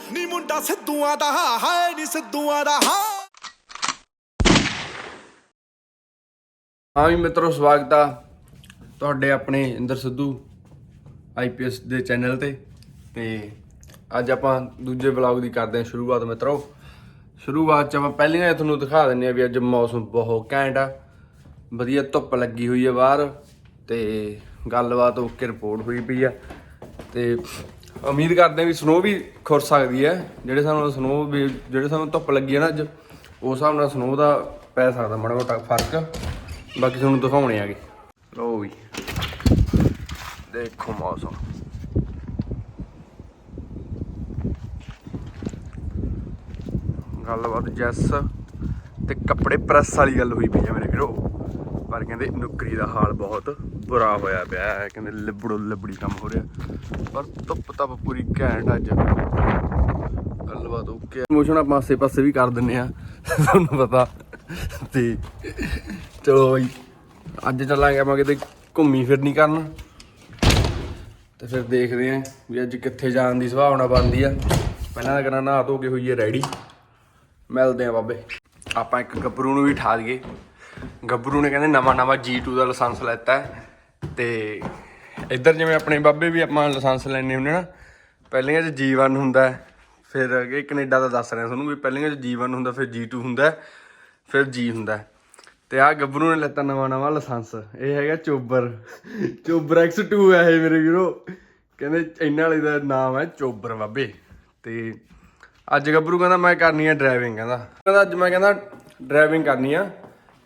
ਨੀ ਮੁੰਡਾ ਸਿੱਧੂਆਂ ਦਾ, ਹਾਏ ਨੀ ਸਿੱਧੂਆਂ ਦਾ, ਹਾਂ। ਹਾਂ ਵੀ ਮਿੱਤਰੋ, ਸਵਾਗਤ ਆ ਤੁਹਾਡੇ ਆਪਣੇ ਇੰਦਰ ਸਿੱਧੂ ਆਈਪੀਐਸ ਦੇ ਚੈਨਲ ਤੇ। ਤੇ ਅੱਜ ਆਪਾਂ ਦੂਜੇ ਵਲੌਗ ਦੀ ਕਰਦੇ ਹਾਂ ਸ਼ੁਰੂਆਤ ਮਿੱਤਰੋ। ਸ਼ੁਰੂਆਤ ਚ ਆਪਾਂ ਪਹਿਲੀਆਂ ਹੀ ਤੁਹਾਨੂੰ ਦਿਖਾ ਦਿੰਨੇ ਆ ਵੀ ਅੱਜ ਮੌਸਮ ਬਹੁਤ ਘੈਂਟ ਆ। ਵਧੀਆ ਧੁੱਪ ਲੱਗੀ ਹੋਈ ਹੈ ਬਾਹਰ ਤੇ ਗੱਲਬਾਤ ਓਕੇ ਰਿਪੋਰਟ ਹੋਈ ਪਈ ਆ। ਤੇ ਉਮੀਦ ਕਰਦੇ ਹਾਂ ਵੀ ਸਨੋ ਵੀ ਖੁਰ ਸਕਦੀ ਹੈ। ਜਿਹੜੇ ਸਾਨੂੰ ਸਨੋ ਵੀ, ਜਿਹੜੇ ਸਾਨੂੰ ਧੁੱਪ ਲੱਗੀ ਹੈ ਨਾ ਅੱਜ, ਉਸ ਹਿਸਾਬ ਨਾਲ ਸਨੋ ਦਾ ਪੈ ਸਕਦਾ ਮਾੜਾ ਮੋਟਾ ਫ਼ਰਕ। ਬਾਕੀ ਤੁਹਾਨੂੰ ਦਿਖਾਉਣੇ ਆਗੇ ਲੋ ਵੀ। ਦੇਖੋ ਮੌਸਮ। ਗੱਲਬਾਤ ਜੈਸ ਤੇ ਕੱਪੜੇ ਪ੍ਰੈਸ ਵਾਲੀ ਗੱਲ ਹੋਈ ਪਈ ਆ ਮੇਰੇ ਵੀਰੋ। ਪਰ ਕਹਿੰਦੇ ਨੁਕਰੀ ਦਾ ਹਾਲ ਬਹੁਤ ਬੁਰਾ ਹੋਇਆ ਪਿਆ ਹੈ, ਕਹਿੰਦੇ ਲਿਬੜੋ, ਲਿਬੜੀ ਕੰਮ ਹੋ ਰਿਹਾ। ਪਰ ਧੁੱਪ ਤਾਂ ਪੂਰੀ ਘੈਂਟ ਅੱਜ। ਗੱਲਬਾਤ ਓਕੇ ਮੋਸ਼ਨ ਆਪਾਂ ਆਸੇ ਪਾਸੇ ਵੀ ਕਰ ਦਿੰਨੇ ਆ, ਤੁਹਾਨੂੰ ਪਤਾ। ਤੇ ਚਲੋ ਬਈ, ਅੱਜ ਚੱਲਾਂਗੇ ਆਪਾਂ ਕਿਤੇ ਘੁੰਮੀ ਫਿਰਨੀ ਕਰਨ। ਤੇ ਫਿਰ ਦੇਖਦੇ ਆਂ ਵੀ ਅੱਜ ਕਿੱਥੇ ਜਾਣ ਦੀ ਸੰਭਾਵਨਾ ਬਣਦੀ ਆ। ਪਹਿਲਾਂ ਤਾਂ ਕਰਾਂ ਨਹਾ ਧੋ ਕੇ ਹੋਈਏ ਰੈਡੀ ਮਿਲਦੇ ਆ ਬਾਬੇ। ਆਪਾਂ ਇੱਕ ਗੱਭਰੂ ਨੂੰ ਵੀ ਠਾ ਦਈਏ। ਗੱਭਰੂ ਨੇ ਕਹਿੰਦੇ ਨਵਾਂ ਨਵਾਂ G2 ਦਾ ਲਾਇਸੈਂਸ ਲੈਤਾ ਹੈ। ਤੇ ਇੱਧਰ ਜਿਵੇਂ ਆਪਣੇ ਬਾਬੇ ਵੀ ਆਪਾਂ ਲਾਇਸੈਂਸ ਲੈਣੇ ਹੁੰਦੇ ਨਾ ਪਹਿਲੀਆਂ 'ਚ G1 ਹੁੰਦਾ ਫਿਰ ਇਹ ਕੈਨੇਡਾ ਦਾ ਦੱਸ ਰਿਹਾ ਤੁਹਾਨੂੰ ਵੀ ਪਹਿਲੀਆਂ 'ਚ G1 ਹੁੰਦਾ, ਫਿਰ G2 ਹੁੰਦਾ ਫਿਰ G ਹੁੰਦਾ ਹੈ। ਤੇ ਆ ਗੱਭਰੂ ਨੇ ਲੈਤਾ ਨਵਾਂ ਨਵਾਂ ਲਾਇਸੈਂਸ, ਇਹ ਹੈਗਾ ਚੋਬਰ। ਚੋਬਰ X2 ਹੈ ਇਹ ਮੇਰੇ ਵੀਰੋ। ਕਹਿੰਦੇ ਇਹਨਾਂ ਵਾਲੇ ਦਾ ਨਾਮ ਹੈ ਚੋਬਰ ਬਾਬੇ। ਤੇ ਅੱਜ ਗੱਭਰੂ ਕਹਿੰਦਾ ਮੈਂ ਕਰਨੀ ਆ ਡਰਾਈਵਿੰਗ ਕਹਿੰਦਾ। ਕਹਿੰਦਾ ਅੱਜ ਮੈਂ ਕਹਿੰਦਾ ਡਰਾਈਵਿੰਗ ਕਰਨੀ ਆ।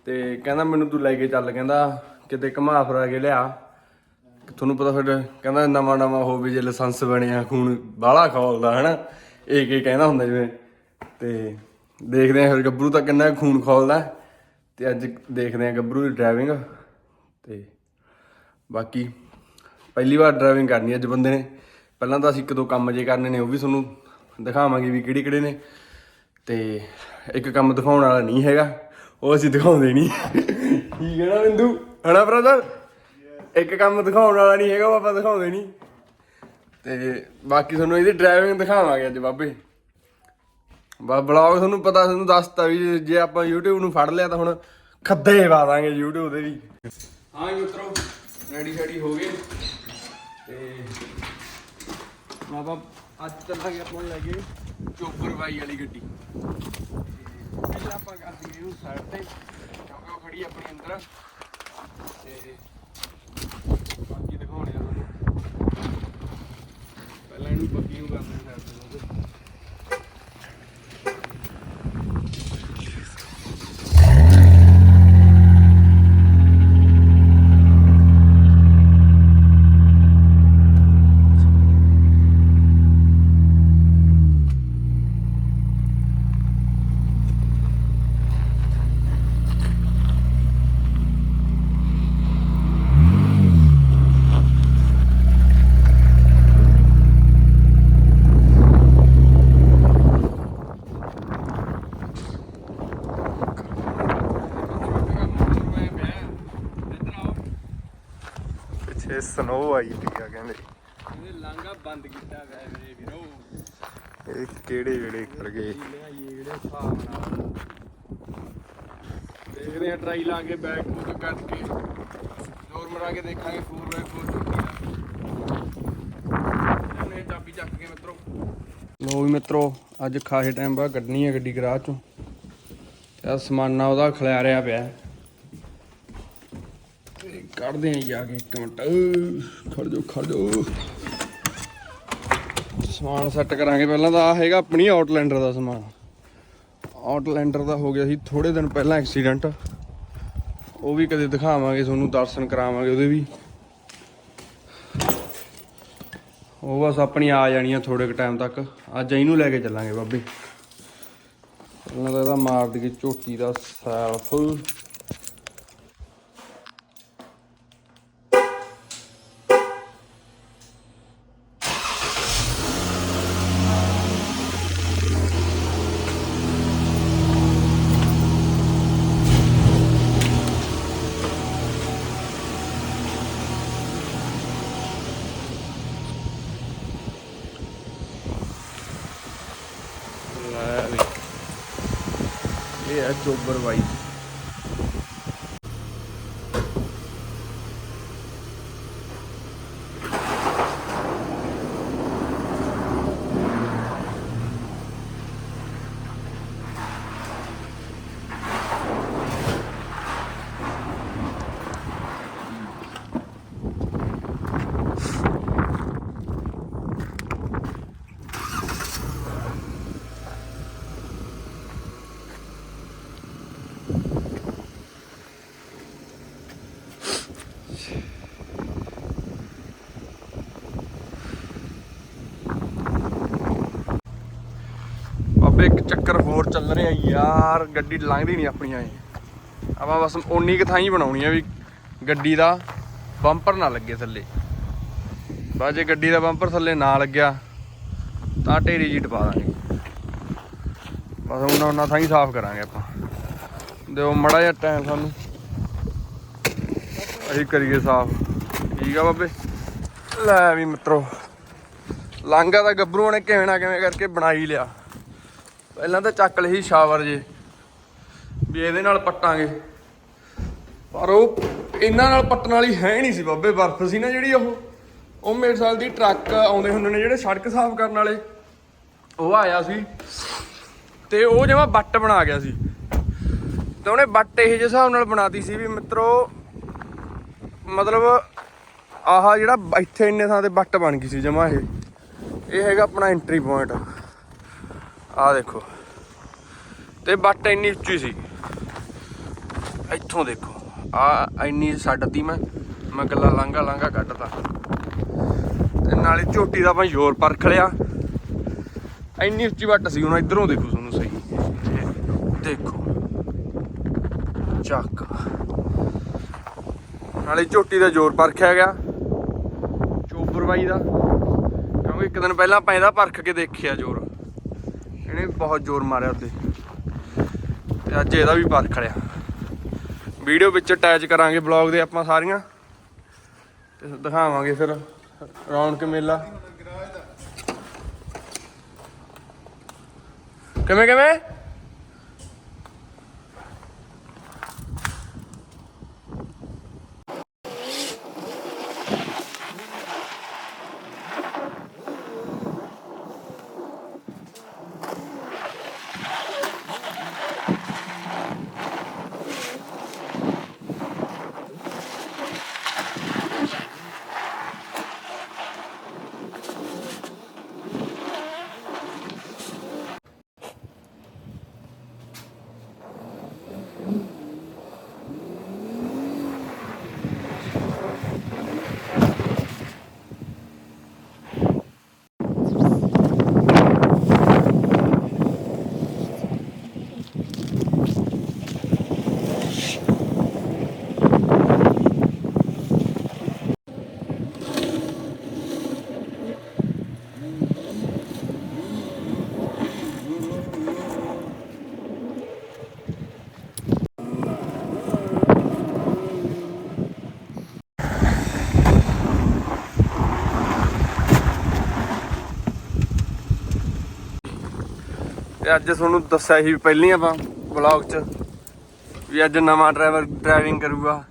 ਤੇ ਕਹਿੰਦਾ ਮੈਨੂੰ ਤੂੰ ਲੈ ਕੇ ਚੱਲ ਕਹਿੰਦਾ। ਕਿਤੇ ਘੁਮਾ ਫਿਰਾ ਕੇ ਲਿਆ। ਤੁਹਾਨੂੰ ਪਤਾ ਫਿਰ ਕਹਿੰਦਾ ਨਵਾਂ ਨਵਾਂ ਹੋਵੇ ਜੇ ਲਾਇਸੈਂਸ ਬਣਿਆ ਖੂਨ ਬਾਹਲਾ ਖੋਲਦਾ, ਹਨਾ? ਇਹ ਕੀ ਕਹਿੰਦਾ ਹੁੰਦਾ ਜਿਵੇਂ? ਤੇ ਦੇਖਦੇ ਆ ਫਿਰ ਗੱਭਰੂ ਤਾਂ ਕਿੰਨਾ ਕੁ ਖੂਨ ਖੋਲਦਾ। ਤੇ ਅੱਜ ਦੇਖਦੇ ਆ ਗੱਭਰੂ ਦੀ ਡਰਾਈਵਿੰਗ ਤੇ ਬਾਕੀ ਪਹਿਲੀ ਵਾਰ ਡਰਾਈਵਿੰਗ ਕਰਨੀ ਅੱਜ ਬੰਦੇ ਨੇ। ਪਹਿਲਾਂ ਤਾਂ ਅਸੀਂ ਇੱਕ ਦੋ ਕੰਮ ਜੇ ਕਰਨੇ ਨੇ, ਉਹ ਵੀ ਤੁਹਾਨੂੰ ਦਿਖਾਵਾਂਗੇ ਵੀ ਕਿਹੜੇ ਕਿਹੜੇ ਨੇ। ਤੇ ਇੱਕ ਕੰਮ ਦਿਖਾਉਣ ਵਾਲਾ ਨਹੀਂ ਹੈਗਾ, ਉਹ ਅਸੀਂ ਦਿਖਾਉਂਦੇ ਨਹੀਂ। ਠੀਕ ਹੈ ਨਾ ਬਿੰਦੂ? ਹਣਾ ਬ੍ਰਦਰ ਇੱਕ ਕੰਮ ਦਿਖਾਉਣ ਵਾਲਾ ਨਹੀਂ ਹੈਗਾ ਆਪਾਂ ਦਿਖਾਉਂਦੇ ਨਹੀਂ। ਤੇ ਬਾਕੀ ਤੁਹਾਨੂੰ ਇਹਦੀ ਡਰਾਈਵਿੰਗ ਦਿਖਾਵਾਂਗੇ ਅੱਜ ਬਾਬੇ। ਬਾ ਬਲੌਗ ਤੁਹਾਨੂੰ ਪਤਾ, ਤੁਹਾਨੂੰ ਦੱਸਤਾ ਵੀ ਜੇ ਆਪਾਂ YouTube ਨੂੰ ਫੜ ਲਿਆ ਤਾਂ ਹੁਣ ਖੱਦੇ ਪਾ ਦਾਂਗੇ YouTube ਦੇ ਵੀ। ਹਾਂ ਜੀ ਮਿੱਤਰੋ ਰੈਡੀ ਸ਼ੈਡੀ ਹੋ ਗਏ। ਤੇ ਬਾਬਾ, ਅੱਜ ਚੱਲਾਂਗੇ ਆਪਾਂ ਲੈ ਕੇ ਚੋਪਰ ਬਾਈ ਵਾਲੀ ਗੱਡੀ। ਪਹਿਲਾਂ ਆਪਾਂ ਕਰ ਦਈਏ ਸਾਈਡ ਤੇ। ਕਿਉਂਕਿ ਉਹ ਖੜੀ ਆਪਣੀ ਅੰਦਰ। ਤੇ ਬਾਕੀ ਦਿਖਾਉਣੇ ਆ ਤੁਹਾਨੂੰ। ਪਹਿਲਾਂ ਇਹਨੂੰ ਬੱਗੀ ਨੂੰ ਕਰਦੇ ਸਾਈਡ ਤੇ ਪਿੱਛੇ ਸਨੋ ਆਈ ਪਈ ਆ ਕਹਿੰਦੇ ਇਹਨੇ ਲਾਂਗਾ ਬੰਦ ਕੀਤਾ ਹੋਇਆ ਮੇਰੇ ਵੀਰੋ ਇਹ ਕਿਹੜੇ ਵੇੜੇ ਕਰ ਦੇਖਦੇ ਆ ਟਰਾਈ ਲਾ ਕੇ ਬੈਕ ਬੁੱਕ ਕਰਕੇ ਜ਼ੋਰ ਮਰਾ ਕੇ ਦੇਖਾਂਗੇ 4x4 ਚੁੱਕੀ ਇਹਨੇ ਚਾਬੀ ਚੱਕ ਕੇ ਮਿੱਤਰੋ। ਲੋ ਵੀ ਮਿੱਤਰੋ, ਅੱਜ ਖਾਸੇ ਟਾਈਮ ਬਾਅਦ ਕੱਢਣੀ ਹੈ ਗੱਡੀ ਗਰਾਜ ਚੋਂ। ਤੇ ਸਮਾਨਾ ਉਹਦਾ ਖਿਲਾਰਿਆ ਪਿਆ ਤੇ ਕੱਢਦੇ ਆਂ ਜਾ ਕੇ ਇੱਕ ਮਿੰਟ। ਖੜ ਜਾਓ ਖੜ ਜਾਓ। ਸਮਾਨ ਸੈੱਟ ਕਰਾਂਗੇ ਪਹਿਲਾਂ ਤਾਂ ਆ ਹੈਗਾ ਆਪਣੀ ਆਊਟਲੈਂਡਰ ਦਾ ਸਮਾਨ। ਆਊਟਲੈਂਡਰ ਦਾ ਹੋ ਗਿਆ ਸੀ ਥੋੜੇ ਦਿਨ ਪਹਿਲਾਂ ਐਕਸੀਡੈਂਟ ਉਹ ਵੀ ਕਦੇ ਦਿਖਾਵਾਂਗੇ, ਤੁਹਾਨੂੰ ਦਰਸ਼ਨ ਕਰਾਵਾਂਗੇ ਉਹਦੇ ਵੀ। ਉਹ ਬਸ ਆਪਣੀ ਆ ਜਾਣੀ ਆ ਥੋੜੇ ਕੁ ਟਾਈਮ ਤੱਕ। ਅੱਜ ਇਹਨੂੰ ਲੈ ਕੇ ਚੱਲਾਂਗੇ ਬਾਬੇ। ਉਹਨਾਂ ਦਾ ਇਹਦਾ ਮਾਰ ਦੇ ਝੋਟੀ ਦਾ ਸੈਲਫ ਇਹ ਹੈ ਚੋਬਰ ਬਾਈ ਇੱਕ ਚੱਕਰ ਹੋਰ ਚੱਲ ਰਿਹਾ ਯਾਰ, ਗੱਡੀ ਲੰਘਦੀ ਨਹੀਂ ਆਪਣੀਆਂ ਇਹ। ਆਪਾਂ ਬਸ ਓਨੀ ਕੁ ਥਾਂ ਹੀ ਬਣਾਉਣੀ ਆ ਵੀ ਗੱਡੀ ਦਾ ਬੰਪਰ ਨਾ ਲੱਗੇ ਥੱਲੇ। ਬਸ ਜੇ ਗੱਡੀ ਦਾ ਬੰਪਰ ਥੱਲੇ ਨਾ ਲੱਗਿਆ, ਤਾਂ ਢੇਰੀ ਜੀ ਟਪਾ ਦਾਂਗੇ। ਬਸ ਉਹਨਾਂ ਉਹਨਾਂ ਥਾਂ ਹੀ ਸਾਫ਼ ਕਰਾਂਗੇ ਆਪਾਂ। ਦਿਓ ਮੜਾ ਜਿਹਾ ਟਾਈਮ ਸਾਨੂੰ। ਅਸੀਂ ਕਰੀਏ ਸਾਫ਼। ਠੀਕ ਆ ਬਾਬੇ। ਲੈ ਵੀ ਮਿੱਤਰੋ ਲਾਂਗਾ ਤਾਂ ਗੱਭਰੂਆਂ ਨੇ ਕਿਵੇਂ ਨਾ ਕਿਵੇਂ ਕਰਕੇ ਬਣਾਈ ਲਿਆ। ਪਹਿਲਾਂ ਤਾਂ ਚੱਕ ਲਈ ਸ਼ਾਵਰ ਜੇ, ਵੀ ਇਹਦੇ ਨਾਲ ਪੱਟਾਂਗੇ। ਪਰ ਉਹ ਇਹਨਾਂ ਨਾਲ ਪੱਟਣ ਵਾਲੀ ਹੈ ਨਹੀਂ ਸੀ ਬਾਬੇ, ਬਰਫ਼ ਸੀ ਨਾ ਜਿਹੜੀ ਉਹ। ਉਹ ਮੇਰੇ ਸਾਲ ਦੀ ਟਰੱਕ ਆਉਂਦੇ ਹੁੰਦੇ ਨੇ ਜਿਹੜੇ ਸੜਕ ਸਾਫ਼ ਕਰਨ ਵਾਲੇ। ਉਹ ਆਇਆ ਸੀ ਤੇ ਉਹ ਜਿਵੇਂ ਬੱਟ ਬਣਾ ਗਿਆ ਸੀ। ਤੇ ਉਹਨੇ ਬੱਟ ਇਹ ਜਿਹੇ ਹਿਸਾਬ ਨਾਲ ਬਣਾਤੀ ਸੀ ਵੀ ਮਿੱਤਰੋ, ਮਤਲਬ ਆਹ ਜਿਹੜਾ ਇੱਥੇ ਇੰਨੇ ਥਾਂ ਤੇ ਬੱਟ ਬਣ ਗਈ ਸੀ ਜਮਾ ਇਹ। ਇਹ ਹੈਗਾ ਆਪਣਾ ਐਂਟਰੀ ਪੁਆਇੰਟ ਆਹ ਦੇਖੋ। ਤੇ ਬੱਟ ਇੰਨੀ ਉੱਚੀ ਸੀ। ਇੱਥੋਂ ਦੇਖੋ। ਆ ਇੰਨੀ ਛੱਡਤੀ ਮੈਂ। ਮੈਂ ਗੱਲਾਂ ਲਾਂਗਾ ਲਾਂਗਾ ਕੱਢਤਾ। ਤੇ ਨਾਲੇ ਝੋਟੀ ਦਾ ਆਪਾਂ ਜ਼ੋਰ ਪਰਖ ਲਿਆ। ਇੰਨੀ ਉੱਚੀ ਵੱਟ ਸੀ, ਹੁਣ ਇਧਰੋਂ ਦੇਖੋ ਤੁਹਾਨੂੰ ਸਹੀ। ਦੇਖੋ। ਚੱਕ। ਨਾਲੇ ਝੋਟੀ ਦਾ ਜ਼ੋਰ ਪਰਖਿਆ ਗਿਆ। ਚੋਬਰ ਬਾਈ ਦਾ। ਕਿਉਂਕਿ ਇੱਕ ਦਿਨ ਪਹਿਲਾਂ ਆਪਾਂ ਇਹਦਾ ਪਰਖ ਕੇ ਦੇਖਿਆ ਜ਼ੋਰ। ਇਹਨੇ ਬਹੁਤ ਜ਼ੋਰ ਮਾਰਿਆ ਉੱਤੇ। ਤੇ ਅੱਜ ਇਹਦਾ ਵੀ ਪਾਰ ਖੜਿਆ ਵੀਡੀਓ ਵਿੱਚ ਅਟੈਚ ਕਰਾਂਗੇ ਬਲੌਗ ਦੇ ਆਪਾਂ ਸਾਰੀਆਂ। ਤੇ ਦਿਖਾਵਾਂਗੇ ਫਿਰ ਰੌਣਕ ਮੇਲਾ। ਕਿਵੇਂ ਕਿਵੇਂ? ਤੇ ਅੱਜ ਤੁਹਾਨੂੰ ਦੱਸਿਆ ਸੀ ਪਹਿਲੀ ਆਪਾਂ ਵਲੌਗ 'ਚ ਵੀ ਅੱਜ ਨਵਾਂ ਡਰਾਈਵਰ ਡਰਾਈਵਿੰਗ ਕਰੂਗਾ।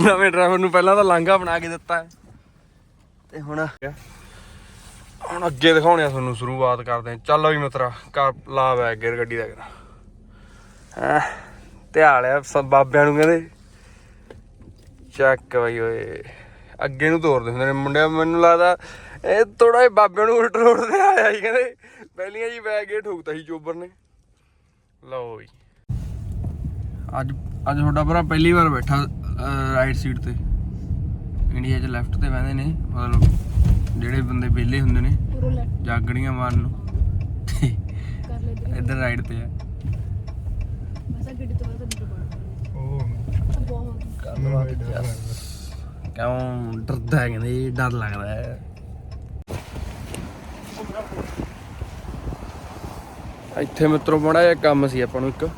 ਨਵੇਂ ਡਰਾਈਵਰ ਨੂੰ ਪਹਿਲਾਂ ਤਾਂ ਲਾਂਘਾ ਬਣਾ ਕੇ ਦਿੱਤਾ ਹੈ। ਤੇ ਹੁਣ ਹੁਣ ਅੱਗੇ ਦਿਖਾਉਣੇ ਆ ਤੁਹਾਨੂੰ ਸ਼ੁਰੂਆਤ ਕਰਦੇ ਹਾਂ। ਚੱਲ ਵੀ ਮਿੱਤਰਾ, ਕਰ ਲਾ ਬੈਗ ਗੇਰ ਗੱਡੀ ਦਾ ਕਰਾ। ਹੈ ਧਿਆਲ ਆ ਸਭ ਬਾਬਿਆਂ ਨੂੰ ਕਹਿੰਦੇ। ਚੱਕ ਬਈ ਓਏ, ਅੱਗੇ ਨੂੰ ਤੋਰਦੇ ਹੁੰਦੇ ਨੇ। ਮੁੰਡਿਆਂ ਮੈਨੂੰ ਲੱਗਦਾ ਇਹ ਥੋੜਾ ਜਿਹਾ ਬਾਬਿਆਂ ਨੂੰ ਉਲਟ ਰੋਡ ਤੇ ਆਇਆ ਸੀ ਕਹਿੰਦੇ। ਪਹਿਲੀਆਂ ਜੀ ਬੈਗ ਇਹ ਠੋਕਤਾ ਸੀ ਚੋਬਰ ਨੇ। ਲਓ ਜੀ। ਅੱਜ ਅੱਜ ਤੁਹਾਡਾ ਭਰਾ ਪਹਿਲੀ ਵਾਰ ਬੈਠਾ ਰਾਈਟ ਸੀਟ ਤੇ। ਇੰਡੀਆ 'ਚ ਲੈਫਟ ਤੇ ਬਹਿੰਦੇ ਨੇ ਮਤਲਬ ਜਿਹੜੇ ਬੰਦੇ ਵਿਹਲੇ ਹੁੰਦੇ ਨੇ ਜਾਗੜੀਆਂ ਮਾਰਨ ਨੂੰ। ਤੇ ਕਰ ਲੈ ਇਧਰ। ਰਾਈਟ ਤੇ ਆ। ਬਸ ਆ ਗੱਡੀ ਤੋਂ ਬਾਅਦ ਤਾਂ ਬੜਾ ਬਹੁਤ। ਕਿਉਂ ਡਰਦਾ ਹੈ ਕਹਿੰਦੇ ਡਰ ਲੱਗਦਾ ਹੈ। ਇੱਥੇ ਮਿੱਤਰੋ ਮਾੜਾ ਜਿਹਾ ਕੰਮ ਸੀ ਆਪਾਂ ਨੂੰ ਇੱਕ।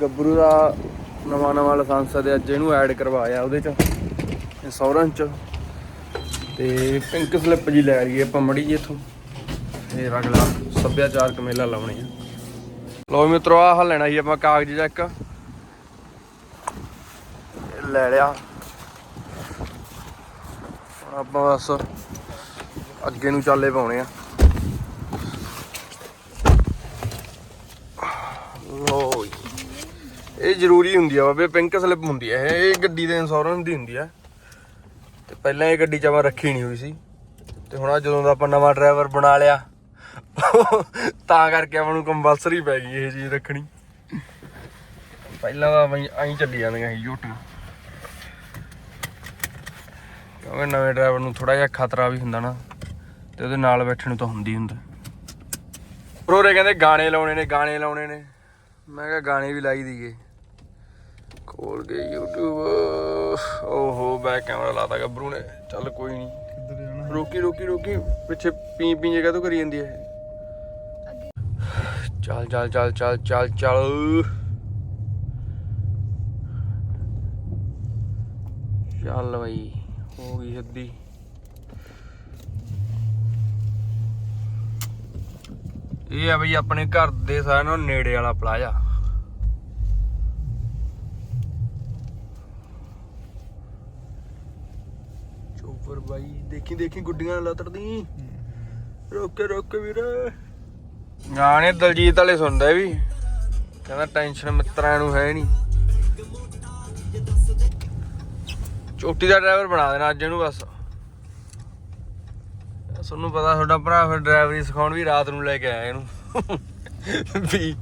ਗੱਭਰੂ ਦਾ ਨਵਾਂ ਨਵਾਂ ਲਾਇਸੈਂਸ ਦੇ ਅੱਜ ਇਹਨੂੰ ਐਡ ਕਰਵਾਇਆ ਉਹਦੇ ਚ ਇੰਸ਼ੋਰੈਂਸ ਚ। ਤੇ ਪਿੰਕ ਸਲਿੱਪ ਜੀ ਲੈ ਲਈਏ ਆਪਾਂ ਮੜੀ ਜੀ ਇੱਥੋਂ। ਫੇਰ ਅਗਲਾ ਸੱਭਿਆਚਾਰਕ ਮੇਲਾ ਲਾਉਣੇ ਆ। ਲੋ ਮਿੱਤਰੋ, ਆਹ ਲੈਣਾ ਸੀ ਆਪਾਂ ਕਾਗਜ਼ ਜਿਹਾ ਇੱਕ। ਲੈ ਲਿਆ। ਆਪਾਂ ਬਸ ਅੱਗੇ ਨੂੰ ਚਾਲੇ ਪਾਉਣੇ ਆ। ਲੋ ਇਹ ਜ਼ਰੂਰੀ ਹੁੰਦੀ ਆ ਬਾਬੇ, ਪਿੰਕ ਸਲਿੱਪ ਹੁੰਦੀ ਆ ਇਹ। ਗੱਡੀ ਦੇ ਇੰਸ਼ੋਰੈਂਸ ਦੀ ਹੁੰਦੀ ਆ। ਤੇ ਪਹਿਲਾਂ ਇਹ ਗੱਡੀ ਚ ਆਪਾਂ ਰੱਖੀ ਨਹੀਂ ਹੋਈ ਸੀ। ਤੇ ਹੁਣ ਆ ਜਦੋਂ ਦਾ ਆਪਾਂ ਨਵਾਂ ਡਰਾਈਵਰ ਬਣਾ ਲਿਆ, ਤਾਂ ਕਰਕੇ ਆਪਾਂ ਨੂੰ ਕੰਪਲਸਰੀ ਪੈ ਗਈ ਇਹ ਚੀਜ਼ ਰੱਖਣੀ। ਪਹਿਲਾਂ ਤਾਂ ਬਈ ਐਂ ਚੱਲੀ ਜਾਂਦੀਆਂ ਸੀ ਝੋਟੀਆਂ। ਕਿਉਂਕਿ ਨਵੇਂ ਡਰਾਈਵਰ ਨੂੰ ਥੋੜਾ ਜਿਹਾ ਖਤਰਾ ਵੀ ਹੁੰਦਾ ਨਾ, ਤੇ ਉਹਦੇ ਨਾਲ ਬੈਠਣ ਨੂੰ ਤਾਂ ਹੁੰਦੀ ਹੁੰਦਾ। ਪ੍ਰੋਰੇ ਕਹਿੰਦੇ ਗਾਣੇ ਲਾਉਣੇ ਨੇ, ਗਾਣੇ ਲਾਉਣੇ ਨੇ। ਮੈਂ ਕਿਹਾ ਗਾਣੇ ਵੀ ਲਾਈ ਦੀਏ। ਖੋਲ ਕੇ YouTube ਓਹੋ ਬੈਕ ਕੈਮਰਾ ਲਾਤਾ ਗੱਭਰੂ ਨੇ। ਚੱਲ ਕੋਈ ਨਹੀਂ ਕਿੱਧਰ ਜਾਣਾ ਰੋਕੀ ਰੋਕੀ ਰੋਕੀ। ਪਿੱਛੇ ਪੀ ਪੀ ਜਗ੍ਹਾ ਤੋਂ ਕਰੀ ਜਾਂਦੀ ਹੈ ਚੱਲ ਚੱਲ ਚੱਲ ਚੱਲ ਚੱਲ ਚੱਲ। ਚੱਲ ਬਈ ਹੋ ਗਈ ਸਿੱਧੀ। ਇਹ ਆ ਬਈ ਆਪਣੇ ਘਰ ਦੇ ਸਾਰਿਆਂ ਨਾਲੋਂ ਨੇੜੇ ਵਾਲਾ ਪਲਾਜ਼ਾ। ਚੋਪਰ ਬਾਈ, ਦੇਖੀ ਦੇਖੀ, ਗੁੱਡੀਆਂ ਲਤੜਦੀ। ਰੋਕੇ ਰੋਕੇ ਵੀਰੇ। ਗਾਣੇ ਦਲਜੀਤ ਵਾਲੇ ਸੁਣਦਾ ਵੀ। ਕਹਿੰਦਾ ਟੈਨਸ਼ਨ ਮਿੱਤਰਾਂ ਨੂੰ ਹੈ ਨਹੀਂ। ਚੋਟੀ ਦਾ ਡਰਾਈਵਰ ਬਣਾ ਦੇਣਾ ਅੱਜ ਇਹਨੂੰ ਬਸ। ਤੁਹਾਨੂੰ ਪਤਾ ਤੁਹਾਡਾ ਭਰਾ ਫਿਰ ਡਰਾਈਵਰੀ ਸਿਖਾਉਣ ਵੀ ਰਾਤ ਨੂੰ ਲੈ ਕੇ ਆਇਆ ਇਹਨੂੰ। ਵੀ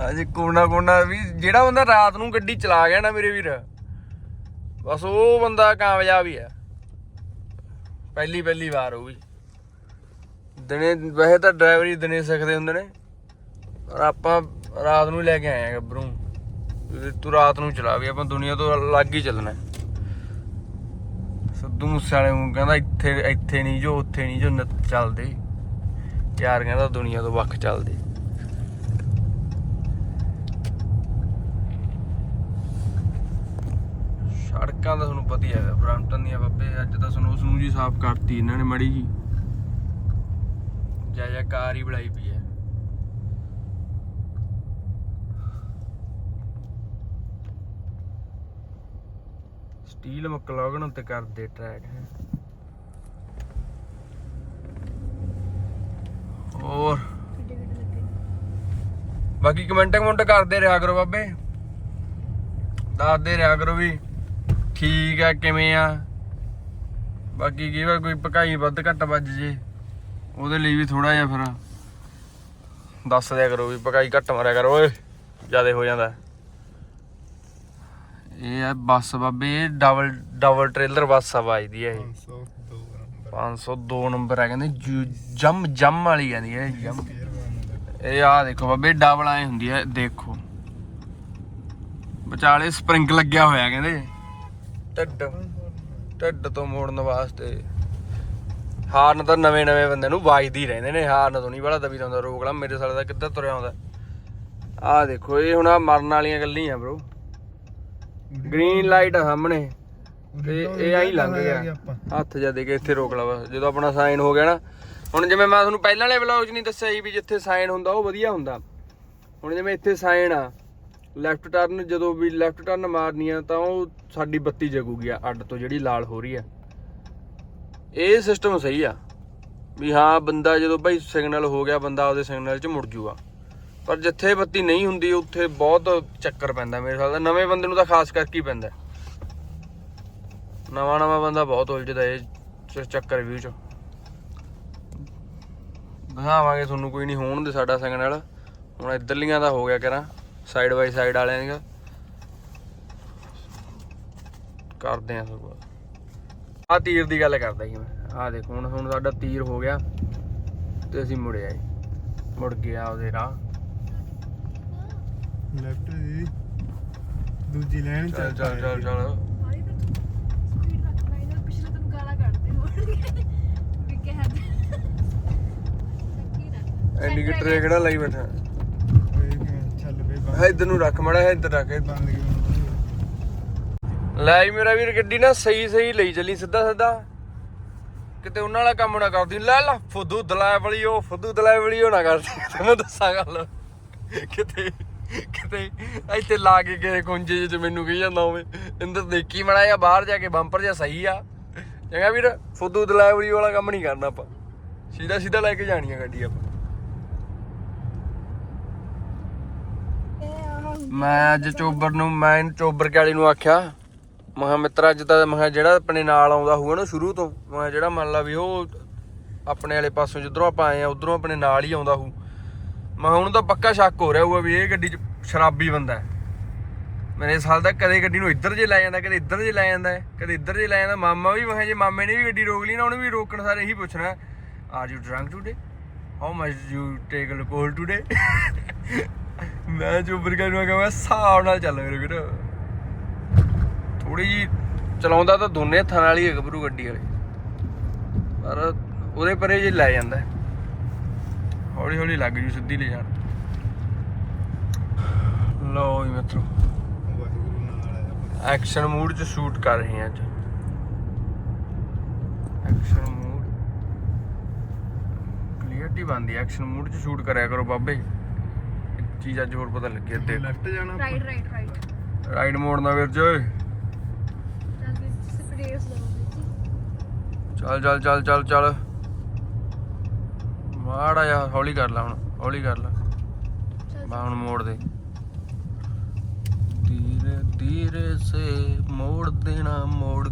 ਅੱਜ ਕੋਨਾ ਕੋਨਾ ਵੀ ਜਿਹੜਾ ਬੰਦਾ ਰਾਤ ਨੂੰ ਗੱਡੀ ਚਲਾ ਗਿਆ ਨਾ ਮੇਰੇ ਵੀਰ, ਬਸ ਉਹ ਬੰਦਾ ਕਾਮਯਾਬ ਹੀ ਆ। ਪਹਿਲੀ ਪਹਿਲੀ ਵਾਰ ਉਹ ਵੀ। ਦਿਨੇ ਵੈਸੇ ਤਾਂ ਡਰਾਈਵਰੀ ਦਿਨੇ ਸਿੱਖਦੇ ਹੁੰਦੇ ਨੇ, ਪਰ ਆਪਾਂ ਰਾਤ ਨੂੰ ਲੈ ਕੇ ਆਏ ਆ ਗੱਭਰੂ। ਤੂੰ ਰਾਤ ਨੂੰ ਚਲਾ ਵੀ, ਆਪਾਂ ਦੁਨੀਆ ਤੋਂ ਅਲੱਗ ਹੀ ਚੱਲਣਾ। ਸਿੱਧੂ ਮੂਸੇ ਵਾਲੇ ਨੂੰ ਕਹਿੰਦਾ ਇੱਥੇ ਇੱਥੇ ਨਹੀਂ ਜੋ, ਉੱਥੇ ਨਹੀਂ ਜੋ ਚੱਲਦੇ। ਯਾਰ ਕਹਿੰਦਾ ਦੁਨੀਆ ਤੋਂ ਵੱਖ ਚੱਲਦੇ। ਸੜਕਾਂ ਦਾ ਤੁਹਾਨੂੰ ਪਤਾ ਹੀ ਹੈ ਬ੍ਰਾਂਟਨ ਦੀਆਂ ਬੱਬੇ, ਅੱਜ ਤਾਂ ਸਨੋ ਸਨੂ ਜੀ ਸਾਫ਼ ਕਰਤੀ ਇਹਨਾਂ ਨੇ ਮੜੀ ਜੀ। ਜੈ ਜੈਕਾਰ ਹੀ ਬੜਾਈ ਪਈ ਹੈ। ਸਟੀਲ ਮਕਲੌਗਣ ਉੱਤੇ ਕਰਦੇ ਟਰੈਕ ਹੋਰ? ਬਾਕੀ ਕਮੈਂਟ ਕਮੈਂਟ ਕਰਦੇ ਰਿਹਾ ਕਰੋ ਬਾਬੇ। ਦੱਸਦੇ ਰਿਹਾ ਕਰੋ ਵੀ ਠੀਕ ਆ ਕਿਵੇਂ ਆ। ਬਾਕੀ ਕੀ ਵਾ, ਕੋਈ ਪਕਾਈ ਵੱਧ ਘੱਟ ਵੱਜ ਜੇ, ਉਹਦੇ ਲਈ ਵੀ ਥੋੜਾ ਜਿਹਾ ਫਿਰ ਦੱਸ ਦਿਆ ਕਰੋ ਵੀ ਪਕਾਈ ਘੱਟ ਮਾਰਿਆ ਕਰੋ। ਓਏ, ਜਿਆਦੇ ਹੋ ਜਾਂਦਾ। ਇਹ ਆ ਬੱਸ ਬਾਬੇ ਇਹ ਡਬਲ ਡਬਲ ਟ੍ਰੇਲਰ ਬੱਸ ਆ ਵੱਜਦੀ ਹੈ ਇਹ। 502 502 ਨੰਬਰ। ਆ ਕਹਿੰਦੇ ਜੂ- ਜੰਮ ਜੰਮ ਵਾਲੀ ਕਹਿੰਦੀ ਹੈ ਇਹ ਜੰਮ। ਇਹ ਆ ਦੇਖੋ ਬਾਬੇ ਡਬਲ ਆਏ ਹੁੰਦੀ ਹੈ ਦੇਖੋ। ਵਿਚਾਲੇ ਸਪਰਿੰਗ ਲੱਗਿਆ ਹੋਇਆ ਕਹਿੰਦੇ। ਢੱਡ ਢੱਡ ਤੋਂ ਮੋੜਨ ਵਾਸਤੇ। ਹਾਰਨ ਤਾਂ ਨਵੇਂ ਨਵੇਂ ਬੰਦੇ ਨੂੰ ਵੱਜਦੀ ਰਹਿੰਦੇ ਨੇ ਹਾਰਨ ਤੋਂ ਨਹੀਂ ਬੜਾ ਦਬੀ ਜਾਂਦਾ ਰੋਕ ਲਾ ਮੇਰੇ ਸਾਲੇ ਦਾ ਕਿੱਧਰ ਤੁਰਿਆ ਆਉਂਦਾ। ਆ ਦੇਖੋ ਇਹ ਹੁਣ ਆਹ ਮਰਨ ਵਾਲੀਆਂ ਗੱਲਾਂ ਹੀ ਆ ਬ్రో ਗ੍ਰੀਨ ਲਾਈਟ ਆ ਸਾਹਮਣੇ। ਤੇ ਇਹ ਆਈ ਲੰਘ ਗਿਆ। ਹੱਥ ਜਾ ਦੇ ਕੇ ਇੱਥੇ ਰੋਕ ਲਾ ਬਸ। ਜਦੋਂ ਆਪਣਾ ਸਾਈਨ ਹੋ ਗਿਆ ਨਾ ਹੁਣ ਜਿਵੇਂ ਮੈਂ ਤੁਹਾਨੂੰ ਪਹਿਲਾਂ ਵਾਲੇ ਵਲੌਗ 'ਚ ਨਹੀਂ ਦੱਸਿਆ ਸੀ ਵੀ ਜਿੱਥੇ ਸਾਈਨ ਹੁੰਦਾ ਉਹ ਵਧੀਆ ਹੁੰਦਾ। ਹੁਣ ਜਿਵੇਂ ਇੱਥੇ ਸਾਈਨ ਆ ਲੈਫਟ ਟਰਨ ਜਦੋਂ ਵੀ ਲੈਫਟ ਟਰਨ ਮਾਰਨੀ ਆ ਤਾਂ ਉਹ ਸਾਡੀ ਬੱਤੀ ਜਗੂਗੀ ਆ ਅੱਡ ਤੋਂ ਜਿਹੜੀ ਲਾਲ ਹੋ ਰਹੀ ਆ। ਇਹ ਸਿਸਟਮ ਸਹੀ ਆ। ਵੀ ਹਾਂ ਬੰਦਾ ਜਦੋਂ ਭਾਈ ਸਿਗਨਲ ਹੋ ਗਿਆ ਬੰਦਾ ਉਹਦੇ ਸਿਗਨਲ 'ਚ ਮੁੜ ਜੂਗਾ। ਪਰ ਜਿੱਥੇ ਬੱਤੀ ਨਹੀਂ ਹੁੰਦੀ, ਉੱਥੇ ਬਹੁਤ ਚੱਕਰ ਪੈਂਦਾ ਮੇਰੇ ਖਿਆਲ ਦਾ ਨਵੇਂ ਬੰਦੇ ਨੂੰ ਤਾਂ ਖਾਸ ਕਰਕੇ ਹੀ ਪੈਂਦਾ। ਨਵਾਂ ਨਵਾਂ ਬੰਦਾ ਬਹੁਤ ਉਲਝਦਾ ਇਹ ਚੱਕਰ ਵੀ ਚ ਦਿਖਾਵਾਂਗੇ ਤੁਹਾਨੂੰ, ਕੋਈ ਨਹੀਂ ਹੋਣ ਦੇ ਸਾਡਾ ਸਿਗਨਲ। ਹੁਣ ਇੱਧਰਲੀਆਂ ਦਾ ਹੋ ਗਿਆ ਕਰਾਂ ਸਾਈਡ ਬਾਈ ਸਾਈਡ ਵਾਲਿਆਂ ਦੀਆਂ। ਕਰਦੇ ਆ ਸਭ ਆ ਤੀਰ ਦੀ ਗੱਲ ਕਰਦਾ ਜੀ ਮੈਂ। ਆ ਦੇਖੋ, ਹੁਣ ਹੁਣ ਸਾਡਾ ਤੀਰ ਹੋ ਗਿਆ ਤੇ ਅਸੀਂ ਮੁੜਿਆ ਜੀ ਮੁੜ ਗਿਆ ਉਹਦੇ ਰਾਹ। ਲੈਫਟ ਦੀ ਦੂਜੀ ਲੈਣ ਚੱਲ ਚੱਲ ਚੱਲ ਚੱਲ ਫਿਰ ਤੂੰ ਸਪੀਡ ਰੱਖਣਾ ਇਹਨਾਂ ਪਿਛਲੇ ਤੈਨੂੰ ਗਾਲਾਂ ਕੱਢਦੇ ਹੋਣਗੇ ਵੀ ਕਹਿ ਦੇ ਲੱਗੀ ਰੱਖ ਇੰਡੀਕੇਟਰ ਇਹ ਕਿਹੜਾ ਲਾਈ ਬੈਠਾ। ਚੱਲ ਵੇ ਹੈ ਇੱਧਰ ਨੂੰ ਰੱਖ ਮੜਾ ਇੱਧਰ ਰੱਖ ਇੱਧਰ। ਬੰਦ ਕਿਉਂ ਲੈ ਜੀ ਮੇਰਾ ਵੀਰ ਗੱਡੀ ਨਾ ਸਹੀ ਸਹੀ ਲਈ ਚੱਲੀ ਸਿੱਧਾ ਸਿੱਧਾ। ਕਿਤੇ ਉਹਨਾਂ ਵਾਲਾ ਕੰਮ ਨਾ ਕਰਦੀ। ਲੈ ਲੈ ਫੁੱਦੂ ਦਲਾਇ ਵਾਲੀ ਉਹ ਫੁੱਦੂ ਦਲਾਇ ਵਾਲੀ ਉਹ ਨਾ ਕਰਦੀ। ਤੇ ਮੈਂ ਦੱਸਾਂ ਗੱਲ। ਕਿਤੇ ਕਿਤੇ ਇੱਥੇ ਲਾ ਕੇ ਕਿਸੇ ਗੁੰਜੇ ਚ ਮੈਨੂੰ ਕਹੀ ਜਾਂਦਾ ਹੋਵੇ ਇੰਦਰ ਦੇਖੀ ਮੜਾ ਜਾਂ ਬਾਹਰ ਜਾ ਕੇ ਬੰਪਰ ਜਿਹਾ ਸਹੀ ਆ। ਚੰਗਾ ਵੀਰ, ਫੁੱਦੂ ਦਲਾਇ ਵਾਲਾ ਕੰਮ ਨਹੀਂ ਕਰਨਾ ਆਪਾਂ। ਸਿੱਧਾ ਸਿੱਧਾ ਲੈ ਕੇ ਜਾਣੀ ਆ ਗੱਡੀ ਆਪਾਂ। ਮੈਂ ਅੱਜ ਚੋਬਰ ਨੂੰ, ਮੈਂ ਇਹਨੂੰ ਚੋਬਰ ਕੇ ਨੂੰ ਆਖਿਆ ਮਹਾ ਮਿੱਤਰ ਅੱਜ ਤਾਂ ਮਹਾ ਜਿਹੜਾ ਆਪਣੇ ਨਾਲ ਆਉਂਦਾ ਹੋਊਗਾ ਨਾ ਸ਼ੁਰੂ ਤੋਂ, ਮੈਂ ਜਿਹੜਾ ਮੰਨ ਲਾ ਵੀ ਉਹ ਆਪਣੇ ਵਾਲੇ ਪਾਸੋਂ ਜਿੱਧਰੋਂ ਆਪਾਂ ਆਏ ਆ, ਉਧਰੋਂ ਆਪਣੇ ਨਾਲ ਹੀ ਆਉਂਦਾ ਹੋਊ। ਮੈਂ ਹੁਣ ਤਾਂ ਪੱਕਾ ਸ਼ੱਕ ਹੋ ਰਿਹਾ ਹੋਊਗਾ ਵੀ ਇਹ ਗੱਡੀ 'ਚ ਸ਼ਰਾਬੀ ਬੰਦਾ ਹੈ। ਮੇਰੇ ਸਾਲ ਦਾ ਕਦੇ ਗੱਡੀ ਨੂੰ ਇੱਧਰ ਜੇ ਲੈ ਜਾਂਦਾ, ਕਦੇ ਇੱਧਰ ਜੇ ਲੈ ਜਾਂਦਾ ਕਦੇ ਇੱਧਰ ਜੇ ਲੈ ਜਾਂਦਾ। ਮਾਮਾ ਵੀ ਮੈਂ ਜੇ ਮਾਮੇ ਨੇ ਵੀ ਗੱਡੀ ਰੋਕ ਲਈ ਨਾ, ਉਹਨੇ ਵੀ ਰੋਕਣ ਸਾਰੇ ਇਹੀ ਪੁੱਛਣਾ are you drunk today how much you take alcohol today ਮੈਂ ਚੁੱਪਰ ਕਰ ਨੂੰ ਕਹਾਂ ਹਿਸਾਬ ਨਾਲ ਚੱਲ ਮੇਰੇ ਵੀਰ। ਥੋੜੀ ਜੀ ਚਲਾਉਂਦਾ ਤਾਂ ਦੋਨੇ ਹੱਥਾਂ ਨਾਲ ਹੀ ਹੈ ਗੱਭਰੂ ਗੱਡੀ ਵਾਲੇ। ਪਰ ਉਹਦੇ ਪਰੇ ਜੇ ਲੈ ਜਾਂਦਾ ਹੌਲੀ ਹੌਲੀ ਲੱਗ ਜੂ ਸਿੱਧੀ ਲੈ ਜਾਣ। ਲਓ ਜੀ ਮਿੱਤਰੋ। ਐਕਸ਼ਨ ਮੂਡ 'ਚ ਸ਼ੂਟ ਕਰ ਰਹੇ ਹਾਂ ਅੱਜ। ਐਕਸ਼ਨ ਮੂਡ ਕਲੀਅਰਟੀ ਬੰਦੀ ਐਕਸ਼ਨ ਮੂਡ 'ਚ ਸ਼ੂਟ ਕਰਿਆ ਕਰੋ ਬਾਬੇ। ਇੱਕ ਚੀਜ਼ ਅੱਜ ਹੋਰ ਪਤਾ ਲੱਗੀ ਦੇਖ। ਲੈਫਟ ਜਾਣਾ? ਰਾਈਟ ਰਾਈਟ ਰਾਈਟ ਰਾਈਡ ਮੋੜ ਨਾ ਵੀਰ ਜੀ। ਚੱਲ ਚੱਲ ਚੱਲ ਚੱਲ ਚੱਲ। ਮਾੜਾ ਜਿਹਾ ਹੌਲੀ ਕਰ ਲਾ ਹੁਣ ਹੌਲੀ ਕਰ ਲਾ। ਬਾ ਹੁਣ ਮੋੜ ਦੇ। ਧੀਰੇ ਧੀਰੇ ਸੇ ਮੋੜ ਦੇਣਾ ਮੋੜ।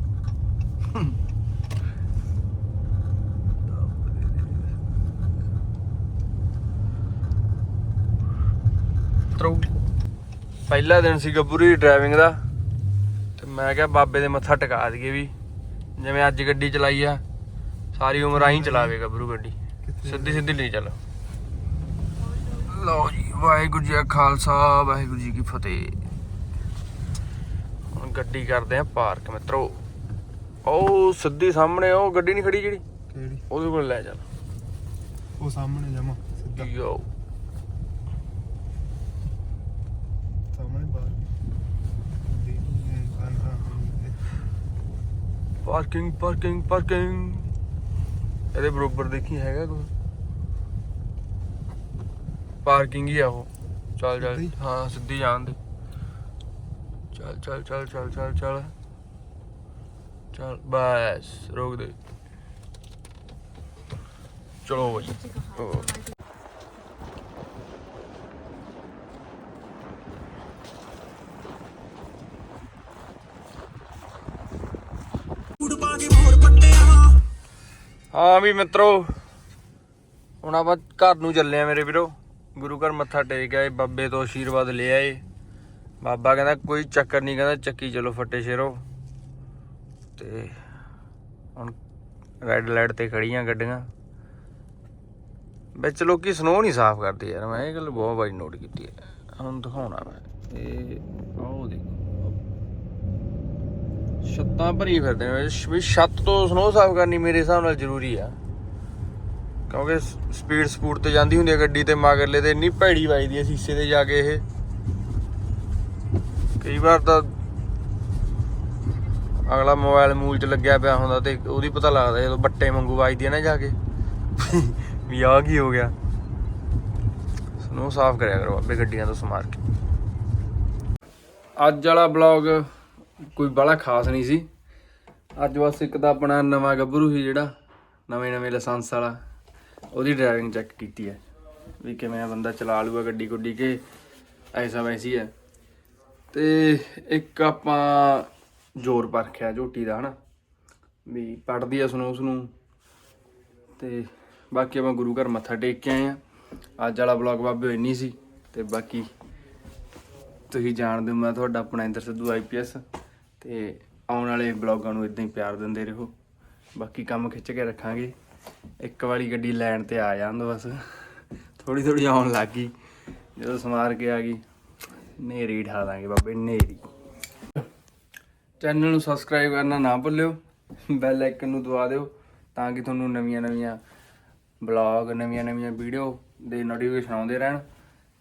ਤਰੋ। ਪਹਿਲਾ ਦਿਨ ਸੀ ਗੱਭਰੂ ਡਰਾਈਵਿੰਗ ਦਾ ਤੇ ਮੈਂ ਕਿਹਾ ਬਾਬੇ ਦੇ ਮੱਥਾ ਟਿਕਾ ਦਈਏ ਵੀ ਜਿਵੇਂ ਅੱਜ ਗੱਡੀ ਚਲਾਈ ਆ ਸਾਰੀ ਉਮਰ ਆਹੀਂ ਚਲਾਵੇ ਗੱਭਰੂ ਗੱਡੀ। ਸਿੱਧੀ ਸਿੱਧੀ ਲਈ ਚੱਲ। ਲਓ ਜੀ ਵਾਹਿਗੁਰੂ ਜੀ ਕਾ ਖਾਲਸਾ ਵਾਹਿਗੁਰੂ ਜੀ ਕੀ ਫਤਿਹ। ਹੁਣ ਗੱਡੀ ਕਰਦੇ ਆ ਪਾਰਕ ਮਿੱਤਰੋ। ਉਹ ਸਿੱਧੀ ਸਾਹਮਣੇ ਉਹ ਗੱਡੀ ਨਹੀਂ ਖੜੀ ਜਿਹੜੀ? ਕਿਹੜੀ? ਉਹਦੇ ਕੋਲ ਲੈ ਚੱਲ। ਉਹ ਸਾਹਮਣੇ ਜਮਾ ਸਿੱਧਾ। ਯੋ। ਸਾਹਮਣੇ ਪਾਰਕਿੰਗ ਪਾਰਕਿੰਗ ਪਾਰਕਿੰਗ। ਇਹਦੇ ਬਰੋਬਰ ਦੇਖੀ ਹੈਗਾ ਕੋਈ? ਪਾਰਕਿੰਗ ਹੀ ਆ ਉਹ। ਚੱਲ ਚੱਲ? ਹਾਂ ਸਿੱਧੀ ਜਾਣ ਦੇ। ਚੱਲ ਚੱਲ ਚੱਲ ਚੱਲ ਚੱਲ ਚੱਲ। ਚੱਲ ਬਸ ਰੋਕ ਦੇ। ਚਲੋ ਬਈ। ਹਾਂ ਵੀ ਮਿੱਤਰੋ ਹੁਣ ਆਪਾਂ ਘਰ ਨੂੰ ਚੱਲੇ ਆ ਮੇਰੇ ਵੀਰੋ। ਗੁਰੂ ਘਰ ਮੱਥਾ ਟੇਕ ਆਏ, ਬਾਬੇ ਤੋਂ ਆਸ਼ੀਰਵਾਦ ਲੈ ਆਏ। ਬਾਬਾ ਕਹਿੰਦਾ, ਕੋਈ ਚੱਕਰ ਨਹੀਂ, ਕਹਿੰਦਾ, ਚੱਕੀ ਚਲੋ ਫੱਟੇ ਸ਼ੇਰੋ। ਤੇ ਹੁਣ ਰੈੱਡ ਲਾਈਟ ਤੇ ਖੜੀਆਂ ਗੱਡੀਆਂ। ਵਿੱਚ ਲੋਕੀ ਸਨੋ ਨਹੀਂ ਸਾਫ਼ ਕਰਦੇ ਯਾਰ, ਮੈਂ ਇਹ ਗੱਲ ਬਹੁਤ ਵਾਰੀ ਨੋਟ ਕੀਤੀ ਹੈ। ਹੁਣ ਦਿਖਾਉਣਾ ਮੈਂ। ਇਹ ਆਹ ਦੇਖੋ ਛੱਤਾਂ ਭਰੀ ਫਿਰਦੇ ਨੇ। ਵੀ ਛੱਤ ਤੋਂ ਸਨੋ ਸਾਫ਼ ਕਰਨੀ ਮੇਰੇ ਹਿਸਾਬ ਨਾਲ ਜ਼ਰੂਰੀ ਆ। ਕਿਉਂਕਿ ਸਪੀਡ ਸਪੂਡ ਤੇ ਜਾਂਦੀ ਹੁੰਦੀ ਹੈ ਗੱਡੀ ਤੇ, ਮਗਰਲੇ ਤੇ ਇੰਨੀ ਭੈੜੀ ਵੱਜਦੀ ਹੈ ਸੀਸੇ ਤੇ ਜਾ ਕੇ ਇਹ। ਕਈ ਵਾਰ ਤਾਂ ਅਗਲਾ ਮੋਬਾਈਲ ਮੂਲ ਚ ਲੱਗਿਆ ਪਿਆ ਹੁੰਦਾ ਤੇ ਉਹਦੀ ਪਤਾ ਲੱਗਦਾ ਜਦੋਂ ਬੱਟੇ ਵਾਂਗੂ ਵੱਜਦੀ ਹੈ ਨਾ ਜਾ ਕੇ। ਵੀ ਆ ਕੀ ਹੋ ਗਿਆ। ਸਨੋ ਸਾਫ਼ ਕਰਿਆ ਕਰੋ ਆਪੇ ਗੱਡੀਆਂ ਤੋਂ ਸਮਾਰ ਕੇ। ਅੱਜ ਵਾਲਾ ਬਲੌਗ ਕੋਈ ਬੜਾ ਖਾਸ ਨਹੀਂ ਸੀ। ਅੱਜ ਬਸ ਇੱਕ ਤਾਂ ਆਪਣਾ ਨਵਾਂ ਗੱਭਰੂ ਸੀ ਜਿਹੜਾ ਨਵੇਂ ਨਵੇਂ ਲਾਇਸੈਂਸ ਵਾਲਾ। ਉਹਦੀ ਡਰਾਈਵਿੰਗ ਚੈੱਕ ਕੀਤੀ ਹੈ ਵੀ ਕਿਵੇਂ ਆ ਬੰਦਾ ਚਲਾ ਲੂਗਾ ਗੱਡੀ ਗੁੱਡੀ ਕੇ ਐਸਾ ਵੈਸੀ ਹੈ। ਤੇ ਇੱਕ ਆਪਾਂ ਜ਼ੋਰ ਪਰਖਿਆ ਝੋਟੀ ਦਾ, ਹਨਾ? ਵੀ ਪੜਦੀ ਆ ਸੁਣੋ ਉਸਨੂੰ। ਤੇ ਬਾਕੀ ਆਪਾਂ ਗੁਰੂ ਘਰ ਮੱਥਾ ਟੇਕ ਕੇ ਆਏ ਆ। ਅੱਜ ਵਾਲਾ ਵਲੌਗ ਬਾਬੇ ਇੰਨੀ ਸੀ। ਤੇ ਬਾਕੀ ਤੁਸੀਂ ਜਾਣਦੇ ਹੋ, ਮੈਂ ਤੁਹਾਡਾ ਆਪਣਾ ਇੰਦਰ ਸਿੱਧੂ ਆਈਪੀਐਸ ਤੇ ਆਉਣ ਵਾਲੇ ਬਲੌਗਾਂ ਨੂੰ ਇਦਾਂ ਹੀ ਪਿਆਰ ਦਿੰਦੇ ਰਹੋ। ਬਾਕੀ ਕੰਮ ਖਿੱਚ ਕੇ ਰੱਖਾਂਗੇ। ਇੱਕ ਵਾਲੀ ਗੱਡੀ ਲੈਣ ਤੇ ਆ ਜਾਣ ਦੋ ਬਸ। ਥੋੜੀ ਥੋੜੀ ਆਉਣ ਲੱਗ ਗਈ। ਜਦੋਂ ਸਮਾਰ ਕੇ ਆ ਗਈ ਨੇਰੀ ਢਾ ਦਾਂਗੇ ਬਾਬੇ ਨੇਰੀ ਚੈਨਲ ਨੂੰ ਸਬਸਕ੍ਰਾਈਬ ਕਰਨਾ ਨਾ ਭੁੱਲਿਓ ਬੈਲ ਆਈਕਨ ਨੂੰ ਦਬਾ ਦਿਓ ਤਾਂ ਕਿ ਤੁਹਾਨੂੰ ਨਵੀਆਂ ਨਵੀਆਂ ਬਲੌਗ ਨਵੀਆਂ ਨਵੀਆਂ ਵੀਡੀਓ ਦੇ ਨੋਟੀਫਿਕੇਸ਼ਨ ਆਉਂਦੇ ਰਹਿਣ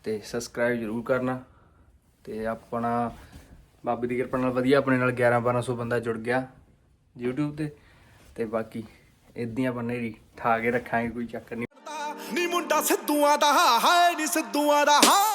ਤੇ ਸਬਸਕ੍ਰਾਈਬ ਜ਼ਰੂਰ ਕਰਨਾ। ਤੇ ਆਪਣਾ ਬਾਬੇ ਦੀ ਕਿਰਪਾ ਨਾਲ ਵਧੀਆ ਆਪਣੇ ਨਾਲ 11 1200 ਬੰਦਾ ਜੁੜ ਗਿਆ YouTube ਤੇ ਤੇ ਬਾਕੀ ਇਦਾਂ ਆਪਾਂ ਨੇਰੀ ਠਾ ਕੇ ਰੱਖਾਂਗੇ, ਕੋਈ ਚੱਕਰ ਨਹੀਂ। ਨੀ ਮੁੰਡਾ ਸਿੱਧੂਆਂ ਦਾ, ਹਾਏ ਨੀ ਸਿੱਧੂਆਂ ਦਾ, ਹਾਂ।